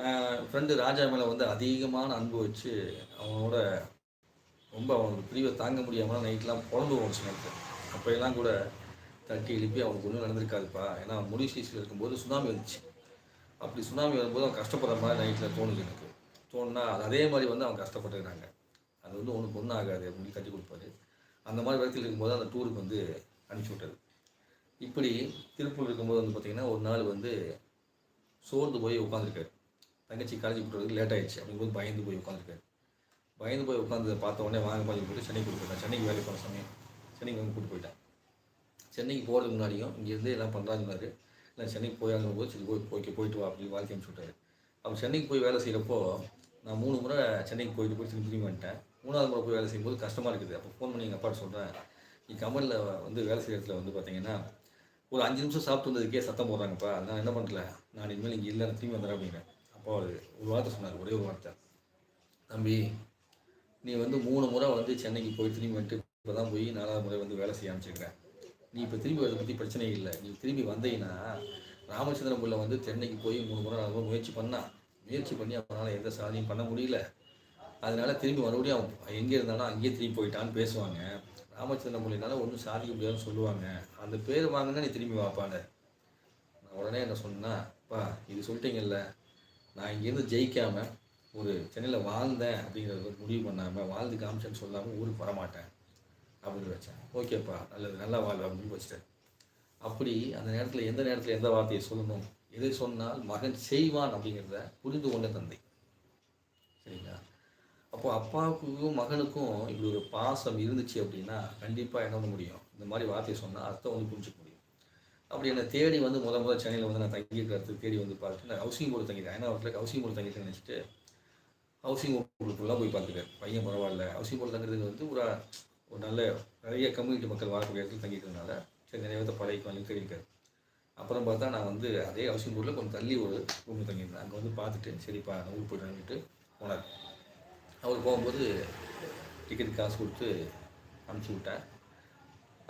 நான் ஃப்ரெண்டு ராஜா மேலே வந்து அதிகமான அன்பு வச்சு அவனோட ரொம்ப அவனுக்கு பிரிவை தாங்க முடியாமல் நைட்லாம் புலம்பு போச்சு எனக்கு அப்போயெல்லாம் கூட தட்டி எழுப்பி அவனுக்கு ஒன்றும் நடந்திருக்காதுப்பா. ஏன்னா முடி சீசில் இருக்கும்போது சுனாமி வந்துச்சு. அப்படி சுனாமி வரும்போது அவன் கஷ்டப்படுற மாதிரி நைட்டில் தோணுது எனக்கு. தோணுனா அது அதே மாதிரி வந்து அவன் கஷ்டப்பட்டுக்கிறாங்க. அது வந்து உனக்கு ஒன்றும் ஆகாது அப்படின்னு கட்டி கொடுப்பாரு. அந்த மாதிரி இடத்துல இருக்கும்போது அந்த டூருக்கு வந்து அனுப்பிச்சி விட்டாரு. இப்படி திருப்பூர் இருக்கும்போது வந்து பார்த்திங்கன்னா ஒரு நாள் வந்து சோர்ந்து போய் உட்காந்துருக்காரு தங்கச்சி காலேஜ் விட்டுறதுக்கு லேட் ஆயிடுச்சு. அப்படிங்கும்போது பயந்து போய் உட்காந்துருக்காரு. பயந்து போய் உட்காந்து பார்த்த உடனே வாங்க பாதி போட்டு சென்னைக்கு கூட்டு போயிட்டேன். சென்னைக்கு வேலை போன சமயம் சென்னைக்கு வந்து கூட்டு போயிட்டேன். சென்னைக்கு போகிறதுக்கு முன்னாடியும் இங்கேருந்து எல்லாம் பண்ணுறாங்கன்னாரு இல்லை சென்னைக்கு போய் போது சரி போய் போய்க்கு போயிட்டு வா அப்படி வாழ்க்கை அனுப்பிச்சு அப்போ சென்னைக்கு போய் வேலை செய்கிறப்போ நான் மூணு முறை சென்னைக்கு போயிட்டு போய் திரும்பி திரும்பி வந்துட்டேன். மூணாவது முறை போய் வேலை செய்யும்போது கஷ்டமாக இருக்குது. அப்போ ஃபோன் பண்ணி எங்கள் அப்பாட்ட சொல்கிறேன் நீ கமலில் வந்து வேலை செய்கிற இடத்துல வந்து பார்த்தீங்கன்னா ஒரு அஞ்சு நிமிஷம் சாப்பிட்டு வந்ததுக்கே சத்தம் போடுறாங்கப்பா. நான் என்ன பண்ணல நான் இனிமேல் இங்கே இல்லை திரும்பி வந்துடுறேன் அப்படிங்கிறேன் அப்போ ஒரு வார்த்தை சொன்னார் ஒரே ஒரு வார்த்தை. தம்பி நீ வந்து மூணு முறை வந்து சென்னைக்கு போய் திரும்பி வந்துட்டு இப்போ தான் போய் நாலாவது முறை வந்து வேலை செய்ய ஆரம்பிச்சிருக்கிறேன் நீ இப்போ திரும்பி வரதை பற்றி பிரச்சனை இல்லை. நீ திரும்பி வந்தீங்கன்னா ராமச்சந்திரன் பிள்ளை வந்து சென்னைக்கு போய் மூணு முறை நாலு முறை முயற்சி பண்ணான் முயற்சி பண்ணி அவனால் எந்த சாதனையும் பண்ண முடியல. அதனால் திரும்பி மறுபடியும் அவன் எங்கே இருந்தாலும் அங்கேயே திரும்பி போயிட்டான்னு பேசுவாங்க. ராமச்சந்திரன் பிள்ளைனால ஒன்றும் சாதிக்க முடியாதுன்னு சொல்லுவாங்க. அந்த பேர் வாங்கினா நீ திரும்பி வாப்பான்னு. நான் உடனே என்ன சொன்னா பா இது சொல்லிட்டீங்கல்ல நான் இங்கேருந்து ஜெயிக்காமல் ஒரு சென்னையில் வாழ்ந்தேன் அப்படிங்கிறத ஒரு முடிவு பண்ணாமல் வாழ்ந்து காமிச்சேன்னு சொல்லாமல் ஊருக்கு வரமாட்டேன் அப்படின்னு வச்சேன். ஓகேப்பா நல்லது நல்லா வாழ் அப்படின்னு வச்சுட்டேன். அப்படி அந்த நேரத்தில் எந்த நேரத்தில் எந்த வார்த்தையை சொல்லணும் எதை சொன்னால் மகன் செய்வான் அப்படிங்கிறத புரிந்து கொண்ட தந்தை. சரிங்களா? அப்போ அப்பாவுக்கும் மகனுக்கும் இப்படி ஒரு பாசம் இருந்துச்சு அப்படின்னா கண்டிப்பாக என்ன பண்ண முடியும்? இந்த மாதிரி வார்த்தையை சொன்னால் அர்த்தம் வந்து புரிஞ்சுக்க முடியும். அப்படி என்னை தேடி வந்து முத முதல் சென்னையில் வந்து நான் தங்கியிருக்கிறது தேடி வந்து பார்த்துட்டு நான் ஹவுசிங் போர்டு தங்கிட்டேன். ஏன்னா அவர்கிட்ட ஹவுசிங் போர்டு தங்கிட்டு நினச்சிட்டு ஹவுசிங் போர்டுக்குள்ளே போய் பார்த்துருக்காரு பையன் பரவாயில்ல. ஹவுசிங் போர்டு தங்குறதுக்கு வந்து ஒரு ஒரு நல்ல நிறைய கம்யூனிட்டி மக்கள் வாழக்கூடிய இடத்துல தங்கிக்கிறதுனால சரி நிறைய பேர்த்த பழகிக்கலாம் தெரிவிக்காரு. அப்புறம் பார்த்தா நான் வந்து அதே ஹவுசிங் போர்டில் கொஞ்சம் தள்ளி ஒரு ரூமில் தங்கியிருந்தேன். அங்கே வந்து பார்த்துட்டு சரிப்பா நான் ஊர் போய்ட்டு போனார். அவர் போகும்போது டிக்கெட் காசு கொடுத்து அனுப்பிச்சி விட்டேன்.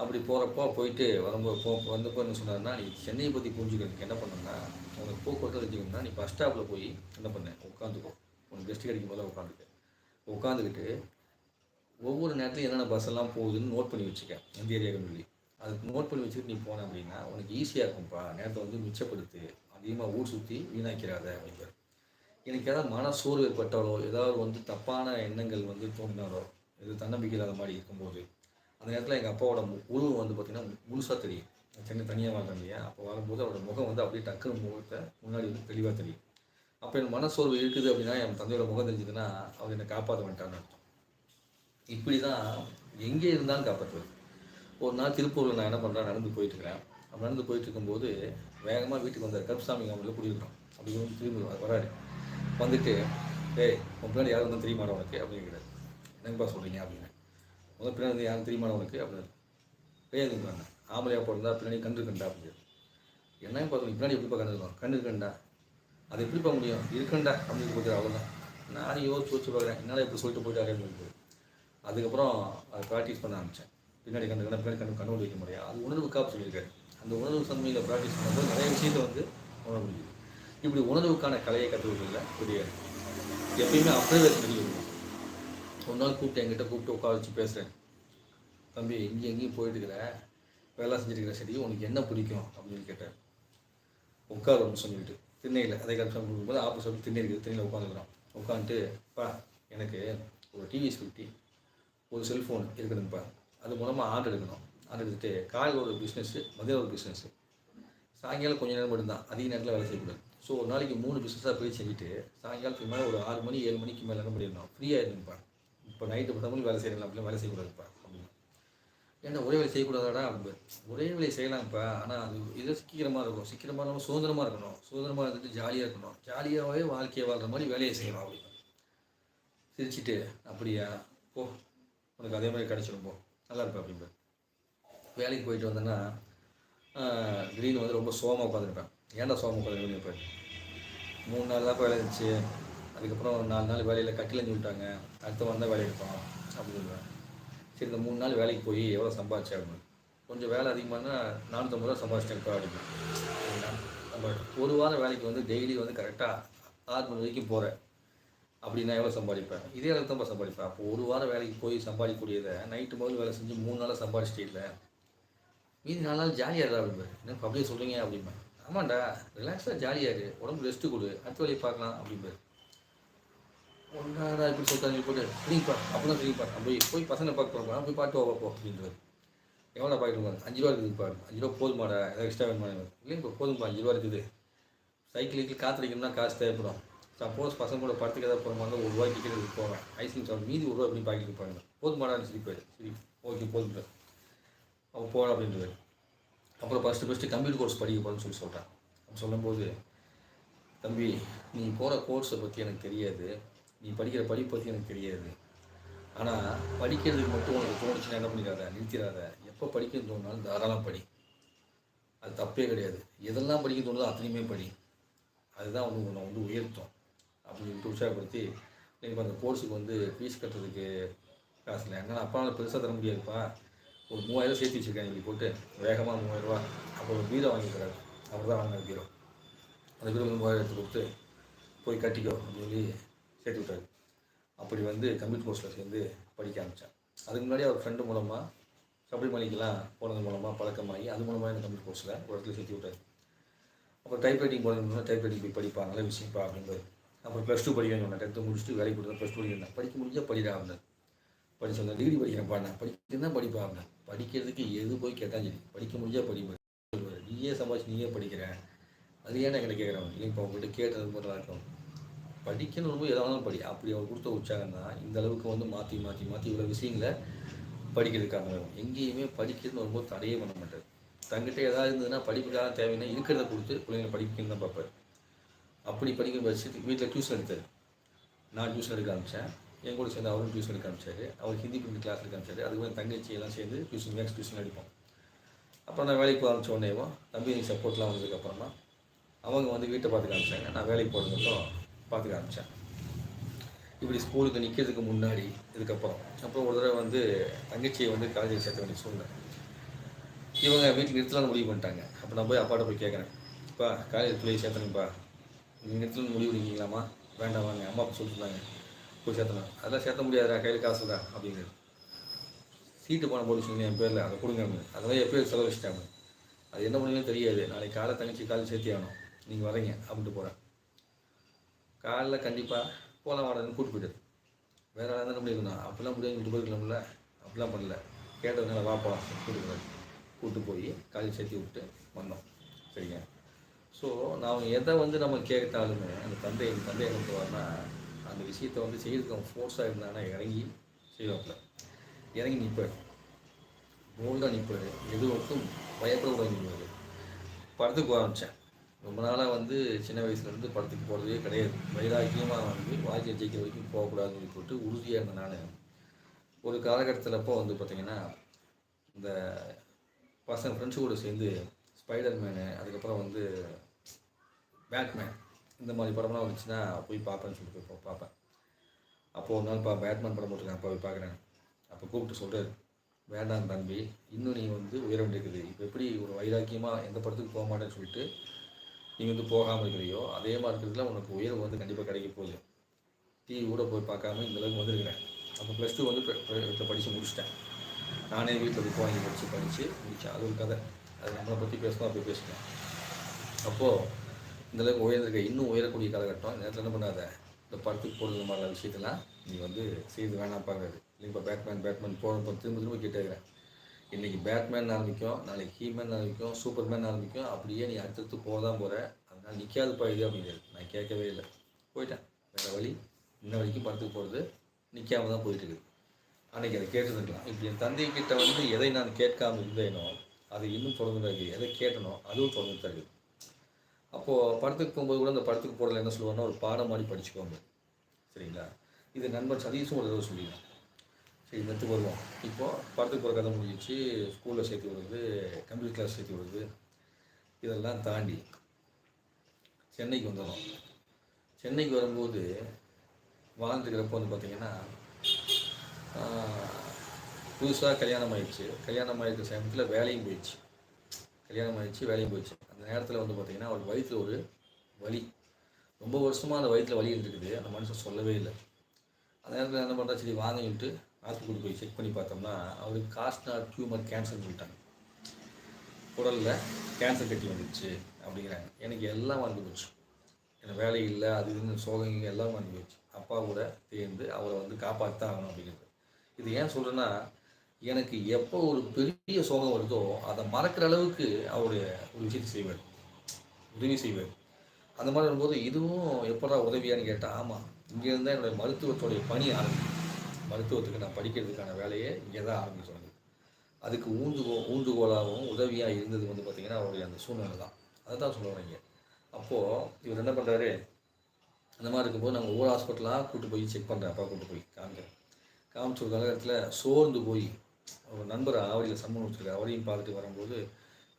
அப்படி போகிறப்போ போயிட்டு வரும்போது போ வந்தப்போ என்ன சொன்னார்னா நீ சென்னையை பற்றி புரிஞ்சுக்கிறதுக்கு என்ன பண்ணணும்னா உனக்கு போக்குவரத்து தெரிஞ்சுக்கணும்னா நீ பஸ் ஸ்டாப்பில் போய் என்ன பண்ண உட்காந்துக்கோ. உனக்கு கெஸ்ட் கிடைக்கும் போது உட்காந்துக்க. உட்காந்துக்கிட்டு ஒவ்வொரு நேரத்துலையும் என்னென்ன பஸ் எல்லாம் போகுதுன்னு நோட் பண்ணி வச்சுக்க எந்த ஏரியாவுக்கு சொல்லி அதுக்கு நோட் பண்ணி வச்சுட்டு நீ போன அப்படின்னா உனக்கு ஈஸியாக இருக்கும்ப்பா நேரத்தை வந்து மிச்சப்படுத்து. அதிகமாக ஊர் சுற்றி வீணாக்கிறாத அப்படிங்கிற எனக்கு ஏதாவது மன சோர்வு ஏற்பட்டாலோ ஏதாவது வந்து தப்பான எண்ணங்கள் வந்து தோணினாலோ இது தன்னம்பிக்கை இல்லாத மாதிரி இருக்கும்போது அந்த நேரத்தில் எங்கள் அப்பாவோட உருவம் வந்து பார்த்திங்கன்னா முழுசாக தெரியும். சென்னை தனியாக வாழ்றேன் இல்லையா? அப்போ வரும்போது அவரோட முகம் வந்து அப்படியே டக்குனு முகத்தை முன்னாடி வந்து தெளிவாக தெரியும். அப்போ என் மனசோர்வு இருக்குது அப்படின்னா என் தந்தையோட முகம் தெரிஞ்சதுன்னா அவர் என்னை காப்பாற்ற வேண்டான்னு அர்த்தம். இப்படி தான் எங்கே இருந்தாலும் காப்பாற்றுவது ஒரு நாள் திருப்பூரில் நான் என்ன பண்ணுறேன் நடந்து போயிட்டுருக்கிறேன். அப்போ அப்படி நடந்து போயிட்டு இருக்கும்போது வேகமாக வீட்டுக்கு வந்தார். கருப்புசாமி காமில் குடியிருக்கிறோம் அப்படி வந்து திரும்பி வராரு. வந்துட்டு ஏய் உன் பின்னாடி வந்து வந்தால் தெரியுமாடா உனக்கு? அப்படின்னு கேட்டார். என்னங்கப்பா சொல்கிறீங்க அப்படின்னு. முதல் பின்னாடி யாரும் தெரியுமாடா உனக்கு அப்படின்னு பேருங்க ஆம்பளையாக பிறந்தா பின்னாடி கண்டு கண்டா அப்படின்னு என்னங்க பார்க்கணும் பின்னாடி எப்படிப்பா கண்டு கண்டு கண்டா. அது பார்க்க முடியும்? இருக்கண்டா அப்படின்னு போட்டு அவ்வளோதான் நானும் யோசிச்சு வச்சு பார்க்குறேன். என்னால் எப்படி சொல்லிட்டு போயிட்டாரு அப்படின்னு அதுக்கப்புறம் அதை ப்ராக்டிஸ் பண்ண ஆரம்பித்தேன் பின்னாடி கண்டு கண்டு பின்னாடி கண்டு கண்டு வைக்க முடியாது. அது உணர்வு காப்பு சொல்லியிருக்காரு. அந்த உணர்வு சன்மையில் ப்ராக்டிஸ் பண்ணும்போது நிறைய விஷயத்தை வந்து உணர முடியுது. இப்படி உணர்வுக்கான கலையை கற்றுக்கிறதுல பெரிய எப்பயுமே அப்சர்வேஷன் தெரியும். ஒரு நாள் கூப்பிட்டு என்கிட்ட கூப்பிட்டு உட்கார வச்சு பேசுகிறேன் தம்பி எங்கேயும் எங்கேயும் போயிட்டுருக்கிற வேலை செஞ்சுருக்கிற இருக்கிற சரி உனக்கு என்ன பிடிக்கும்? அப்படின்னு கேட்டேன் உட்காரணும்னு சொல்லிட்டு. திண்ணையில் அதே கல்ச்சர் கொடுக்கும்போது ஆப்போசிட் திண்ணை இருக்குது. திண்ணையில் உட்காந்துக்கிறோம் உட்காந்துட்டு பா எனக்கு ஒரு டிவிஎஸ் ஃபிஃப்டி ஒரு செல்ஃபோன் இருக்குதுங்கப்பா அது மூலமாக ஆர்டர் எடுக்கணும். ஆர்டர் எடுத்துட்டு காலையில் ஒரு பிஸ்னஸ்ஸு மதியம் ஒரு பிஸ்னஸ்ஸு சாயங்காலம் கொஞ்சம் நேரம் மட்டும்தான். அதிக நேரத்தில் வேலை செய்யக்கூடாது. ஸோ ஒரு நாளைக்கு மூணு பிஸ்னஸாக போய் செஞ்சுட்டு சாயங்காலத்துக்கு மேலே ஒரு ஆறு மணி ஏழு மணிக்கு மேலே என்ன பண்ணிடணும்? ஃப்ரீயாக இருந்துப்பா இப்போ நைட்டு பத்து வேலை செய்யலாம் அப்படிலாம் வேலை செய்யக்கூடாதுப்பா. அப்படின்னு ஏன்னா ஒரே வேலை செய்யக்கூடாதாடா? அப்படின்னு ஒரே வேலையை செய்யலாம்ப்பா. ஆனால் அது இது சீக்கிரமாக இருக்கும். சீக்கிரமாக இல்லாமல் சுதந்திரமாக இருக்கணும். சுதந்திரமாக இருந்துட்டு ஜாலியாக இருக்கணும். ஜாலியாகவே வாழ்க்கையை வாழ்கிற மாதிரி வேலையை செய்யணும் அப்படின்னு. சிரிச்சிட்டு அப்படியா? போ. உனக்கு அதே மாதிரி கிடச்சிடும் போ. நல்லா இருப்பா அப்படின்பா வேலைக்கு போயிட்டு வந்தேன்னா திடீர்னு வந்து ரொம்ப சோமாக உட்காந்துருப்பேன். ஏன்டா சோமாக உட்காந்து இருப்பேன் மூணு நாள் தான் வேலை இருந்துச்சு. அதுக்கப்புறம் நாலு நாள் வேலையில் கட்டிலஞ்சு விட்டாங்க. அடுத்த வந்தால் வேலை எடுப்போம் அப்படின்னு சொல்லுவேன் சரி இந்த மூணு நாள் வேலைக்கு போய் எவ்வளோ சம்பாதிச்சேன் அப்படின்னு. கொஞ்சம் வேலை அதிகமானா நானூற்றம்பது ரூபா சம்பாதிச்சிட்டேன் இப்போ அப்படின்னு. நம்ம ஒரு வாரம் வேலைக்கு வந்து டெய்லி வந்து கரெக்டாக ஆறு மணி வரைக்கும் போகிறேன் அப்படின்னா எவ்வளோ சம்பாதிப்பேன்? இதே அளவுக்கு தான் சம்பாதிப்பேன். அப்போ ஒரு வாரம் வேலைக்கு போய் சம்பாதிக்கக்கூடியதை நைட்டு முதல் வேலை செஞ்சு மூணு நாளாக சம்பாதிச்சிட்டே இல்லை. மீதி நாலு நாள் ஜாலியாக இருக்கா அப்படிம்பேன் என்ன அப்படியே சொல்கிறீங்க அப்படிம்பேன். ஆமாண்டா ரிலாக்ஸாக ஜாலியாக இரு. உடம்பு ரெஸ்ட்டு கொடு. அடுத்த வேலையை பார்க்கலாம் அப்படிம்பாரு ஒன்றாடா இப்படி சொல்லிட்டாங்க போட்டு ஃப்ரீப்பா அப்பதான் ஃப்ரீப்பா அப்படி போய் பசங்களை பார்க்க போகிறோம் போய் பாட்டு வா போ அப்படின்றது. எவ்வளோ பாக்கெட் அஞ்சு ரூபா இருக்குது பாரு அஞ்சு ரூபா போதுமாடா. ஏதாவது எக்ஸ்ட்ரா வேணுமா? இல்லைங்க இப்போ போதும்பா அஞ்சு ரூபா இருக்குது. சைக்கிளுக்கு காத்திரிக்கணும்னா காசு தேவைப்படும். சப்போஸ் பசங்க கூட படத்துக்கு ஏதாவது போகிற மாதிரி ஒரு ரூபாய் டிக்கெட் போகிறோம் போவேன் ஐஸ்கிரீம் சாப்பிட மீதி ஒரு ரூபா அப்படின்னு பாக்கெட் போயிடும் போதுமாடான்னு சொல்லி போயிடு. சரி ஓகே போதும் அவன் போகிற அப்படின்றது. அப்புறம் ஃபஸ்ட்டு ஃபஸ்ட்டு கம்ப்யூட்டர் கோர்ஸ் படிக்க போகிறேன்னு சொல்லி சொல்கிறான் அப்படி சொல்லும்போது தம்பி நீ போகிற கோர்ஸை பற்றி எனக்கு தெரியாது. நீ படிக்கிற படிப்பு பற்றி எனக்கு தெரியாது. ஆனால் படிக்கிறதுக்கு மட்டும் உனக்கு தோணுச்சுன்னா என்ன பண்ணிடாத? நிறுத்திடாத. எப்போ படிக்கணும்னு தோணுனாலும் தாராளம் படி. அது தப்பே கிடையாது. எதெல்லாம் படிக்க தோணுதோ அத்தனையுமே படி. அதுதான் வந்து உன்னை வந்து உயர்த்தும். அப்படின்னு உற்சாகப்படுத்தி நீங்கள் அந்த கோர்ஸுக்கு வந்து ஃபீஸ் கட்டுறதுக்கு காசு இல்லை. எங்கன்னா அப்பாவால் பெருசாக தர முடியாதுப்பா. ஒரு மூவாயிரம் சேர்த்து வச்சுருக்கேன் இப்படி போட்டு வேகமாக மூவாயிரரூவா அப்புறம் ஒரு பீரோ வாங்கிக்கிறாரு அவர் தான் வாங்கினார் பீரோ. அந்த பீரோ மூவாயிரம் எடுத்து கொடுத்து போய் கட்டிக்கோ அப்படின்னு சொல்லி சேர்த்து விட்டாரு அப்படி வந்து கம்ப்யூட்டர் கோர்ஸில் சேர்ந்து படிக்க ஆரம்பித்தேன் அதுக்கு முன்னாடி அவர் ஃப்ரெண்டு மூலமாக சபரிமலைக்கெலாம் போனது மூலமாக பழக்கமாகி அது மூலமாக எனக்கு கம்ப்யூட்டர் கோர்ஸில் ஒரு இடத்துல சேர்த்து விட்டார். அப்புறம் டைப்ரைட்டிங் போனதுன்னா டைப் ரைட்டிங் போய் படிப்பா நல்ல விஷயம்ப்பா அப்படின்றது அப்புறம் ப்ளஸ் டூ படிக்க சொன்னேன் டென்த்து முடிச்சுட்டு வேலைக்கு கொடுத்தா ப்ளஸ் டூ படிக்கிறேன் படிக்க முடிஞ்சால் படிடா அப்படின்னார். படிச்சு சொன்னேன் டிகிரி படிக்கிறேன் நான். படிக்கிறது தான் படிப்பா படிக்கிறதுக்கு எது போய் கேட்டாலும் சரி. படிக்க முடிஞ்சால் படிப்பேன் நீயே சம்பாதிச்சு நீயே படிக்கிறேன் அது ஏன் என்கிட்ட கேட்குறேன் இல்லைப்பா உங்கள்கிட்ட கேட்டது மட்டும் இருக்கும். படிக்கணும் ரொம்ப எதாவது படி. அப்படி அவர் கொடுத்த உற்சாகம் தான் இந்த அளவுக்கு வந்து மாற்றி மாற்றி மாற்றி இவ்வளோ விஷயங்களை படிக்கிறதுக்காக எங்கேயுமே படிக்கிறதுன்னு வரும்போது தடையே பண்ண மாட்டார். தங்கிட்ட ஏதாவது இருந்ததுன்னா படிப்புக்காக தேவைன்னா இருக்கிறத கொடுத்து பிள்ளைங்களை படிக்கணும்னு தான் பார்ப்பார். அப்படி படிக்கிற பட்சத்துக்கு வீட்டில் டியூஷன் எடுத்தார். நான் டியூஷன் எடுக்க ஆரம்பித்தேன் என் கூட சேர்ந்து அவரும் டியூஷன் எடுக்க ஆரம்பிச்சாரு. அவர் ஹிந்தி பிரிண்ட் கிளாஸ் எடுக்க ஆரம்பிச்சாரு. அதுக்கு தங்கச்சி எல்லாம் சேர்ந்து டியூஷன் மேக்ஸ் டியூஷன் அடிப்போம். அப்புறம் நான் வேலைக்கு போக ஆரம்பிச்ச உடனேவும் தம்பி சப்போர்ட்லாம் வந்ததுக்கப்புறமா அவங்க வந்து வீட்டை பார்த்துக்க ஆரம்பிச்சாங்க நான் வேலைக்கு போகிறதுக்கப்புறம் பார்த்துக்க ஆரம்பித்தேன் இப்படி ஸ்கூலுக்கு நிற்கிறதுக்கு முன்னாடி இதுக்கப்புறம். அப்புறம் ஒரு தடவை வந்து தங்கச்சியை வந்து காலேஜில் சேர்த்த வேண்டிய சூழ்நிலை. இவங்க வீட்டுக்கு நிறுத்தலாம்னு முடிவு பண்ணிட்டாங்க. அப்போ நான் போய் அப்பாட்ட போய் கேட்குறேன் இப்போ காலேஜ் பிள்ளையை சேர்த்தணும்ப்பா நீங்கள் நிறுத்தலாம்னு முடிவு பண்ணிக்கலாமா வேண்டாம் வாங்க. அம்மா அப்பா சொல்லிட்டுருந்தாங்க போய் சேர்த்தணும் அதெல்லாம் சேர்த்த முடியாதுடா கையில் காசு தான் அப்படிங்கிறது. சீட்டு பணம் போட்டு சொன்னீங்க என் பேரில். அதை கொடுங்க அப்படின்னு. அதெல்லாம் எப்போ செலவு வச்சுட்டாங்க அது என்ன பண்ணுவீங்கன்னு தெரியாது. நாளைக்கு காலை தங்கச்சி காலையில் சேர்த்தி ஆகணும். நீங்கள் வரீங்க. அப்படின்ட்டு போகிறேன் காலைல கண்டிப்பாக போகலாம் வாடகைன்னு கூட்டு போயிட்டு வேறு ஆளாக இருந்தால் முடியும்? அப்படிலாம் முடியாது கூட்டு போயிருக்கலாம்ல. அப்படிலாம் பண்ணல. கேட்டதுனால வாப்பா போகலாம் கூட்டு போய் காலையில் போய் சேர்த்து விட்டு வந்தோம். சரிங்க. ஸோ நான் எதை வந்து நம்ம கேட்டாலுமே அந்த தந்தை எங்கள் தந்தை என்ன பண்ணுவார்னா அந்த விஷயத்தை வந்து செய்யறதுக்கு அவன் ஃபோர்ஸாக இருந்தானா இறங்கி செய்வாப்பில். இறங்கி நிற்பார் போல்டாக நிற்பார் எதுவுக்கும் பயப்படக்கூடாது படத்துக்கு ஆரம்பித்தேன் ரொம்ப நாளாக வந்து சின்ன வயசுலேருந்து படத்துக்கு போகிறதே கிடையாது. வைராக்கியமாக வந்து வாழ்க்கை ஜெயிக்கிற வரைக்கும் போகக்கூடாதுன்னு போட்டு உறுதியாக இருந்தேன் நான். ஒரு காலகட்டத்தில் அப்போ வந்து பார்த்திங்கன்னா இந்த பசங்க ஃப்ரெண்ட்ஸு கூட சேர்ந்து ஸ்பைடர் மேனு அதுக்கப்புறம் வந்து பேட்மேன் இந்த மாதிரி படம்லாம் வந்துச்சுன்னா போய் பார்ப்பேன்னு சொல்லிட்டு போய் பார்ப்பேன் அப்போது ஒரு நாள் பா பேட்மேன் படம் போட்டிருக்கேன் அப்போ போய் பார்க்குறேன் அப்போ கூப்பிட்டு சொல்கிறார் வேண்டாம் தம்பி இன்னும் நீ வந்து உயர வேண்டியிருக்குது இப்போ எப்படி ஒரு வைராக்கியமாக எந்த படத்துக்கு போக மாட்டேன்னு சொல்லிட்டு நீ வந்து போகாமல் இருக்கிறியோ அதே மாதிரி இருக்கிறதுல உனக்கு உயர்வு வந்து கண்டிப்பாக கிடைக்க போகுது. டிவி கூட போய் பார்க்காம இந்த அளவுக்கு அப்போ ப்ளஸ் டூ வந்து வீட்டில் படித்து முடிச்சிட்டேன். நானே வீட்டில் புக் வாங்கி படித்து படித்து முடித்தேன் அது ஒரு கதை. அது நம்மளை பற்றி பேசணும் அப்படி பேசிட்டேன். அப்போது இந்த அளவுக்கு உயர்ந்திருக்க இன்னும் உயரக்கூடிய காலகட்டம். நேரத்தில் என்ன பண்ணாத? இந்த படத்துக்கு போடுறது மாதிரியான விஷயத்தெல்லாம் நீ வந்து செய்து வேணாப்பாங்கிறது இல்லை இப்போ பேட்மேன் பேட்மேன் போகிற திரும்ப திரும்ப கேட்டுக்கிறேன் இன்றைக்கி பேட்மேன் ஆரம்பிக்கும் நாளைக்கு ஹீமேன் ஆரம்பிக்கும் சூப்பர்மேன் ஆரம்பிக்கும். அப்படியே நீ அடுத்தடுத்து போக தான் போகிற அதனால் நிற்காது போயிடு அப்படிங்கிறது நான் கேட்கவே இல்லை. போயிட்டேன். வேறு வழி இன்ன வரைக்கும் படத்துக்கு போகிறது நிற்காம தான் போயிட்டு இருக்குது. அன்றைக்கி அதை கேட்டுருந்துக்கலாம் இப்படி என் தந்தை கிட்ட வந்து எதை நான் கேட்காமல் இருந்தேனோ அது இன்னும் தொடர்ந்து இருக்குது எதை கேட்டனோ அதுவும் தொடர்ந்து இருக்குது அப்போது படத்துக்கு போகும்போது கூட அந்த படத்துக்கு போகிறதுல என்ன சொல்லுவாங்கன்னா ஒரு பாடம் மாதிரி படிச்சுக்கோங்க. சரிங்களா? இது நண்பர் சதீஷும் ஒரு தடவை சொல்லிடலாம் சரி இந்த இடத்துக்கு வருவோம். இப்போது படத்துக்கு போகிற கதை முடிஞ்சிச்சு. ஸ்கூலில் சேர்த்து விடுறது கம்ப்யூட்டர் கிளாஸ் சேர்த்து விடுறது இதெல்லாம் தாண்டி சென்னைக்கு வந்துடும் சென்னைக்கு வரும்போது வாழ்ந்துக்கிறப்போ வந்து பார்த்திங்கன்னா புதுசாக கல்யாணம் ஆயிடுச்சு. கல்யாணம் ஆகிருக்கிற சமயத்தில் வேலையும் போயிடுச்சு. கல்யாணம் ஆயிடுச்சு வேலையும் போயிடுச்சு. அந்த நேரத்தில் வந்து பார்த்திங்கன்னா அவள் வயிற்றில் ஒரு வலி. ரொம்ப வருஷமாக அந்த வயிற்றில் வலி இருந்துருக்குது. அந்த மனுஷன் சொல்லவே இல்லை. அந்த நேரத்தில் என்ன பண்ணுறா சரி வாங்கிட்டு ஹாஸ்பிட்டல் போய் செக் பண்ணி பார்த்தோம்னா அவருக்கு காஸ்ட்னா டியூமர் கேன்சர் சொல்லிட்டாங்க. குடலில் கேன்சர் கட்டி வந்துடுச்சு அப்படிங்கிறாங்க. எனக்கு எல்லாம் வந்து போச்சு. எனக்கு வேலை இல்லை அது இதுன்னு சோகங்க எல்லாம் வந்து போச்சு. அப்பா கூட சேர்ந்து அவரை வந்து காப்பாற்றித்தான் ஆகணும் அப்படிங்கிறது. இது ஏன் சொல்கிறேன்னா எனக்கு எப்போ ஒரு பெரிய சோகம் வருதோ அதை மறக்கிற அளவுக்கு அவருடைய ஒரு விஷயத்தை செய்வார். உதவி செய்வார். அந்த மாதிரி வரும்போது இதுவும் எப்படா உதவியான்னு கேட்டால் ஆமாம் இங்கே இருந்தால் என்னுடைய மருத்துவத்துடைய பணி ஆரம்பிக்கும். மருத்துவத்துக்கு நான் படிக்கிறதுக்கான வேலையை இங்கே தான் ஆரம்பிச்சு அதுக்கு ஊந்துகோ ஊந்துகோலாகவும் உதவியாக இருந்தது வந்து பார்த்திங்கன்னா அவருடைய அந்த சூழ்நிலை தான். அதை தான் சொல்லுவாங்க அப்போது இவர் என்ன பண்ணுறாரு அந்த மாதிரி இருக்கும்போது நாங்கள் ஒவ்வொரு ஹாஸ்பிட்டலாக கூப்பிட்டு போய் செக் பண்ணுறேன் அப்பா கூட்டு போய் காமிக்கிறேன். காமிச்ச ஒரு காலகட்டத்தில் சோர்ந்து போய் ஒரு நண்பர் ஆவடியில் சம்மன் வச்சுருக்காரு அவரையும் பார்த்துட்டு வரும்போது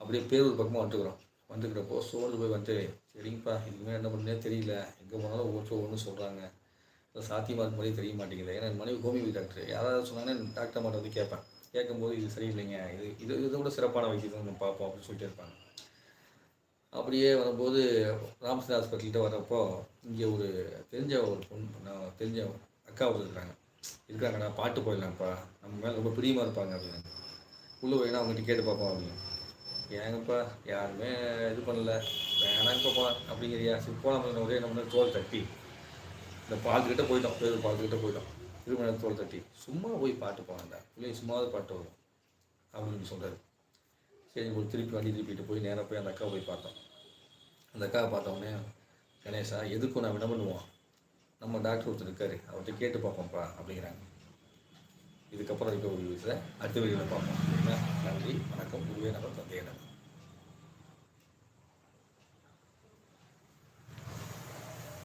அப்படியே பேரூர் பக்கமாக வந்துட்டுக்கிறோம் வந்துக்கிறப்போ சோர்ந்து போய் வந்துட்டு சரிங்கப்பா இனிமேல் என்ன பண்ணே தெரியல. எங்கே போனாலும் ஒவ்வொருத்தரும் ஒன்று சொல்கிறாங்க சாத்தியமாக இருக்கும் போதே தெரிய மாட்டேங்குது. ஏன்னா என் மனைவி ஹோமியோபதி டாக்டர். யாராவது சொன்னாங்கன்னா டாக்டர் மட்டும் வந்து கேட்பேன். கேட்கும்போது இது சரியில்லைங்க. இது இது இதை விட சிறப்பான வைத்தியம் நம்ம பார்ப்போம் அப்படின்னு சொல்லிட்டு இருப்பாங்க. அப்படியே வரும்போது ராமசந்திர ஹாஸ்பிட்டல்கிட்ட வரப்போ இங்கே ஒரு தெரிஞ்ச ஒரு பொண்ணு தெரிஞ்ச அக்கா ஒரு இருக்கிறாங்க இருக்காங்கண்ணா பாட்டு போயிடலாம்ப்பா. நம்ம மேலே ரொம்ப பிரியமாக இருப்பாங்க அப்படின்னு. உள்ளே போயினா அவங்ககிட்ட கேட்டு பார்ப்போம் அப்படின்னு. ஏங்கப்பா யாருமே இது பண்ணல. வேணாங்கப்பா போகலாம் அப்படிங்கிறியா? சரி போகலாம் ஒரே நம்ம தோல் தட்டி. இந்த பாலத்துக்கிட்ட போயிட்டோம் பேர் பாலத்துக்கிட்ட போயிட்டோம். திருமண தோல் தட்டி. சும்மா போய் பாட்டு போகலாம்டா பிள்ளைங்க சும்மாவது பாட்டு வரும். அப்படின்னு சொல்கிறாரு சரி ஒரு திருப்பி வண்டி திருப்பிட்டு போய் நேராக போய் அந்த அக்காவை போய் பார்த்தோம். அந்த அக்காவை பார்த்தோன்னே கணேஷா எதுக்கும் நான் என்ன பண்ணுவோம் நம்ம டாக்டர் ஒருத்தர் இருக்காரு. அவர்கிட்ட கேட்டு பார்ப்போம்ப்பா அப்படிங்கிறாங்க. இதுக்கப்புறம் இருக்க ஒரு வீட்டில் அடுத்த வீடியோவில் பார்ப்போம். நன்றி வணக்கம். உருவே நம்ம தந்தையினர்